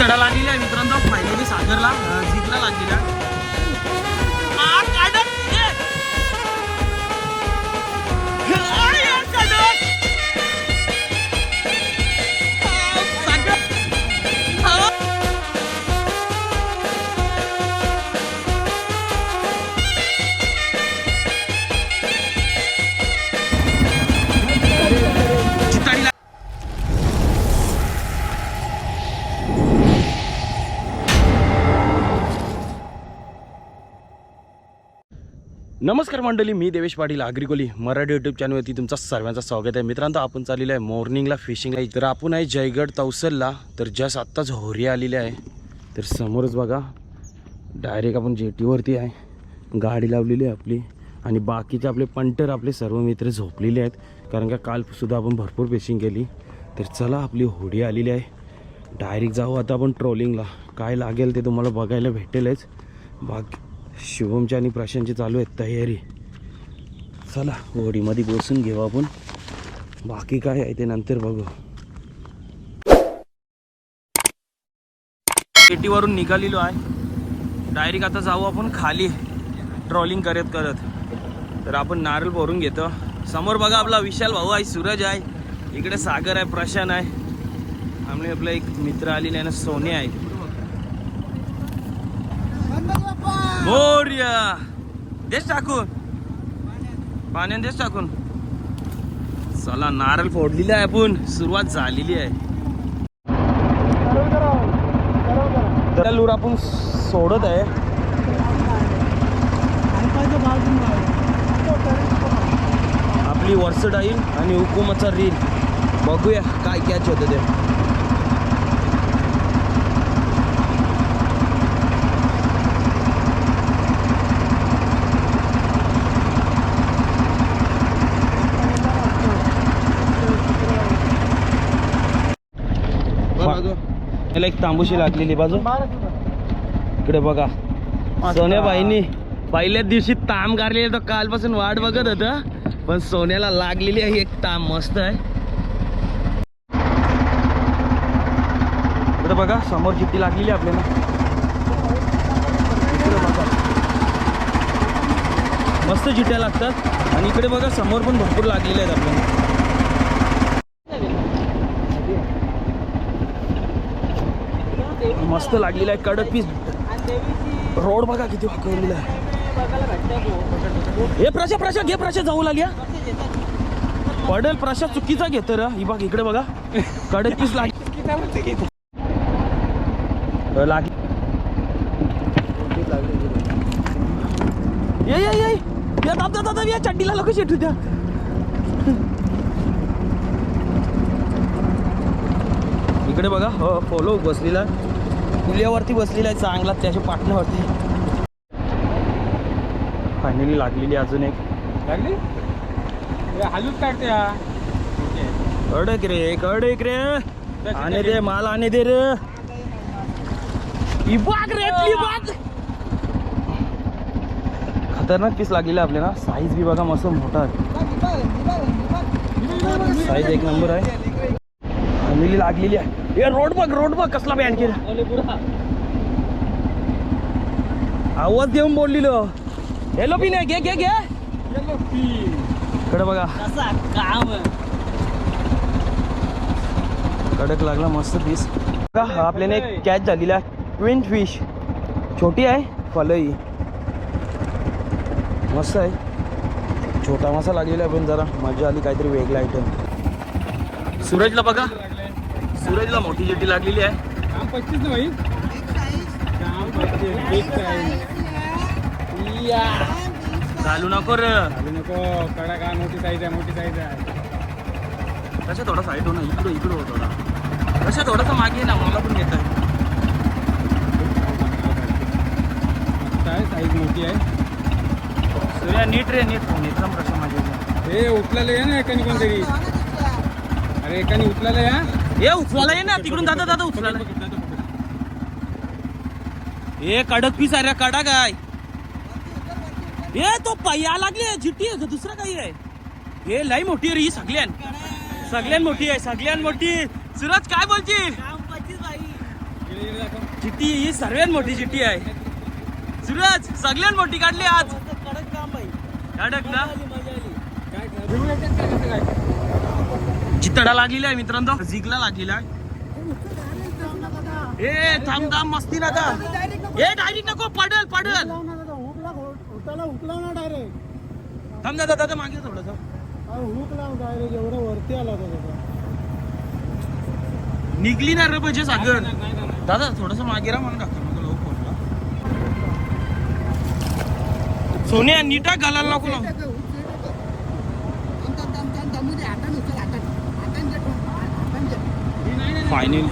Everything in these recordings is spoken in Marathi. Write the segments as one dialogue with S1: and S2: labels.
S1: तडा लागलेला आहे मित्रांनो. फायनली सागरला अं, जिंकला लागलेला. नमस्कार मंडळी मी देवेश पाटील आग्रिकोली मराठी यूट्यूब चॅनलवरती तुमचा सर्वांचं स्वागत आहे. मित्रांनो आपण चाललेलं आहे मॉर्निंगला फिशिंगला तर आपण आहे जयगड तवसलला तर जस्ट आत्ताच होरी आलेली आहे. तर समोरच बघा डायरेक्ट आपण जेटीवरती आहे. गाडी लावलेली आहे आपली. आणि बाकीचे आपले पंटर आपले सर्व मित्र झोपलेले आहेत. कारण का कालसुद्धा आपण भरपूर फिशिंग केली. तर चला आपली होडी आलेली आहे. डायरेक्ट जाऊ आता आपण ट्रोलिंगला काय लागेल ते तुम्हाला बघायला भेटेलच. बाकी शुभमची आणि प्राशांची चालू आहेत तयारी. चला होडीमध्ये बसून घेऊ आपण. बाकी काय आहे ते नंतर बघू. पेटीवरून निघालेलो आहे. डायरेक्ट आता जाऊ आपण खाली. ट्रॉलिंग करत करत. तर आपण नारळ भरून घेतो. समोर बघा आपला विशाल भाऊ आहे सूरज आहे. इकडे सागर आहे प्रशांत आहे. आमने आपला एक मित्र आलेला आहे ना सोने आहे. मोर्या देश टाकून. पाण्याने देश टाकून. चला नारळ फोडलेला आहे आपण. सुरुवात झालेली आहे. तर लूर आपण सोडत आहे. आपली वर्सडाईल आणि हुकुमाचा रील. बघूया काय कॅच होतं ते. त्याला एक तांबूशी लागलेली बाजू. इकडे बघा. सोन्याबाईनी पहिल्याच दिवशी ताम गारलेली तर कालपासून वाट बघत होत. पण सोन्याला लागलेली आहे एक ताम. मस्त आहे. इकडे बघा समोर चिठ्ठी लागलेली आपल्याला. मस्त चिठ्ठ्या लागतात. आणि इकडे बघा समोर पण भरपूर लागलेले आहेत आपल्याला. मस्त लागलेला आहे. कडक पीस रोड बघा किती वाकवलेला आहे. हे प्रशा प्रशा घे प्रशा जाऊ लागल्या पडेल प्रशा चुकीचा घेतो र. ही बघ इकडे बघा. कडक पीस लाग लाग ये ये ये. या दाब दाब दाब या चड्डीला लोक शेटू द्या. इकडे बघा. हो फॉलो बसलेला. पुलियावरती बसलेला आहे चांगला त्याच्या पाटण्यावरती फायनली लागलेली अजून एक.
S2: लागली? हलूच काढते हा.
S1: कडक रे कडक रे. आणे दे माल आणे दे रे. बाग रे बाग. खतरनाक पीस लागलेला आपल्याला. साईज बी बघा मस्त मोठा आहे. साईज एक नंबर आहे. फॅमिली लागलेली आहे. हे रोड बघ रोड बघ कसला बँड केला. आवाज देऊन बोललेलो. हॅलो पी नाही घे घे. घे कडे बघा. कडक लागला मस्त पीस बघा हा आपल्याने एक कॅच झालेला आहे. ट्विन फिश छोटी आहे फलई. मस्त आहे. छोटा मासा लागलेला आहे पण जरा मजा आली काहीतरी वेगळा आयटम सूरजला बघा. सूरजला मोठी जेटी लागलेली आहे.
S2: काम पच्चीस ना भाई? काम पच्चीस एक
S1: घालू नको रे.
S2: चालू नको. कडा का मोठी साईज आहे मोठी साईज आहे.
S1: कशा थोडा साईड हो ना इकडं इकडं हो थोडा कशा थोडासा मागे ना मला पण घेत आहे
S2: मस्त आहे साईज मोठी आहे.
S1: सूर्या नीट रे नीट. नीट ना प्रश्न माझ्या
S2: हे उचलायला या ना एकाने कोणतरी? अरे एकाने उचलायला या
S1: हे उचलायला ये ना तिकडून दादा दादा उचलायला. हे कडक पीस आहे रे कडक आहे. हे तो पहिया लागली आहे का दुसरं काही आहे. हे लई मोठी आहे रे ही सगळ्यान. सगळ्यान मोठी आहे सगळ्यान मोठी. सुरज काय
S2: दाखव.
S1: चिट्टी ही सर्वात मोठी चिट्टी आहे. सूरज सगळ्यात मोठी काढली आज. कडक ना?
S2: काय काय? घेऊन येतात
S1: लागलेला आहे मित्रांनो. जिगला लागलेला आहे. ए थांब थांब मस्ती नका ए डायरेक्ट नको पडल पडल. थांब दादा दादा मागे थोडस.
S2: वरती आला
S1: निघली ना रे म्हणजे सागर. दादा थोडस मागे राहा म्हणून टाकतो नको लोक फोनला सोन्या नीटा घालायला नको फायनल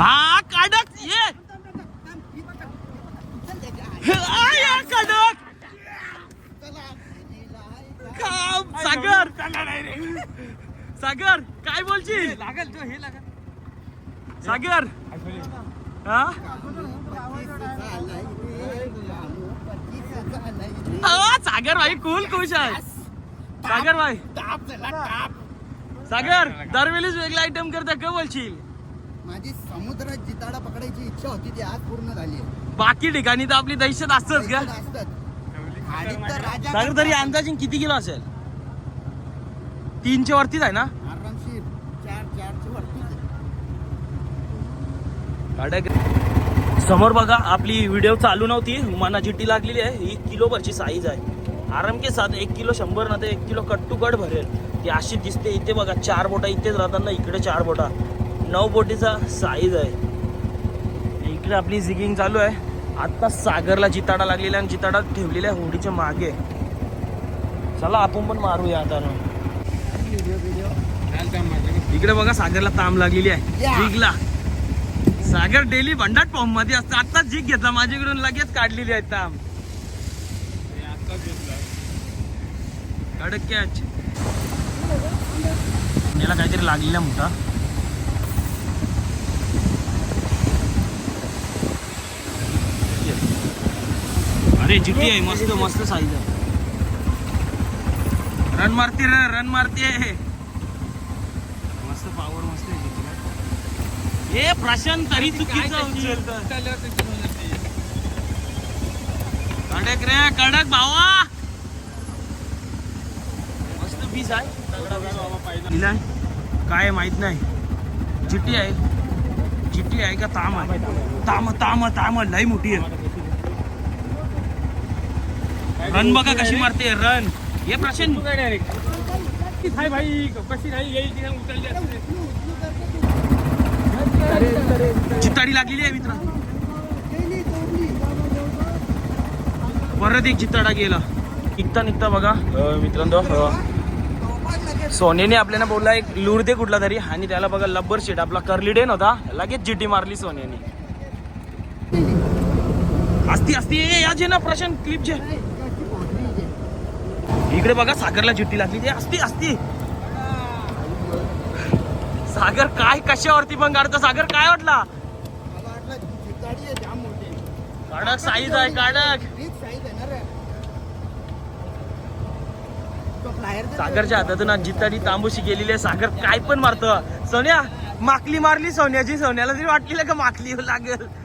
S1: हा कडक ये कडक सागर सागर काय बोलशील
S2: लागल तो हे लागल
S1: सागर हा सागर भाई कूल खुश आहे सागर भाई। सागर दरवेळीच वेगळा आयटम करता का बोलशील?
S3: माझी समुद्रात जिताडा पकडायची इच्छा होती ती आज पूर्ण झाली आहे.
S1: बाकी ठिकाणी तर आपली दहशत असतच का?
S3: असतात आणि तर राजा
S1: सागर तरी अंदाजे किती किलो असेल? तीनच्या वरतीच आहे ना?
S3: आरामशीर चार
S1: समोर बघा आपली व्हिडिओ चालू नव्हती. हुमाना चिट्टी लागलेली आहे. ही किलोभरची साईज आहे. आराम के साथ एक किलो शंभर ना ते एक किलो कट टू कट भरेल. ती अशी दिसते इथे बघा चार बोटा इथेच राहतात ना इकडे चार बोटा. नऊ बोटीचा साईज आहे. इकडे आपली झिगिंग चालू आहे. आता सागरला जिताडा लागलेला आहे आणि जिताडा ठेवलेला आहे होडीच्या मागे. चला आपण पण मारूया आता. इकडे बघा सागरला ताम लागलेली आहे.
S3: या.
S1: जिगला. सागर डेली भंडाट पंपमध्ये असतं. आता जीग घेतला. माझ्याकडून लगेच काढलेली आहे ताम
S2: आत्ताच.
S1: कडक कॅच याला काहीतरी लागलेला मोठा अरे जिटी आहे मस्त मस्त साईज आहे रन मारते रे रन मारते मस्त पावर मस्त आहे जिटीला. ए प्रशांत तरी
S2: काय
S1: चुकीचं उचलतं. कडक रे कडक भावा. मस्त पीस आहे. काय माहीत नाही. चिट्टी आहे. चिट्टी आहे का ताम आहे? ताम ताम ताम लई मोठी आहे. रन बघा कशी मारते रन हे
S2: असते.
S1: चित्ताडी लागलेली आहे मित्र परत एक चित्ताडा गेला. निघता निघता बघा. मित्रांनो अं, सोन्याने आपल्याला बोलला एक लूर दे कुठला तरी. आणि त्याला बघा लब्बर शेट. आपला कर्ली डेन होता लगेच जिटी मारली सोन्याने. असती असती या जे ना प्रशांत क्लिप जे. इकडे बघा सागरला जिट्टी लागली. ते असती असती सागर काय कशावरती पण काढतो? सागर काय वाटला? कडक साईज आहे कडक
S3: हीच साईज आहे ना रे तो flyer जर-
S1: सागरच्या हातातून आज जिताडी तांबूशी गेलेली आहे. सागर काय पण मारतो. सोन्या माकली मारली सोन्याची. सोन्याला तरी वाटली का माकली लागेल?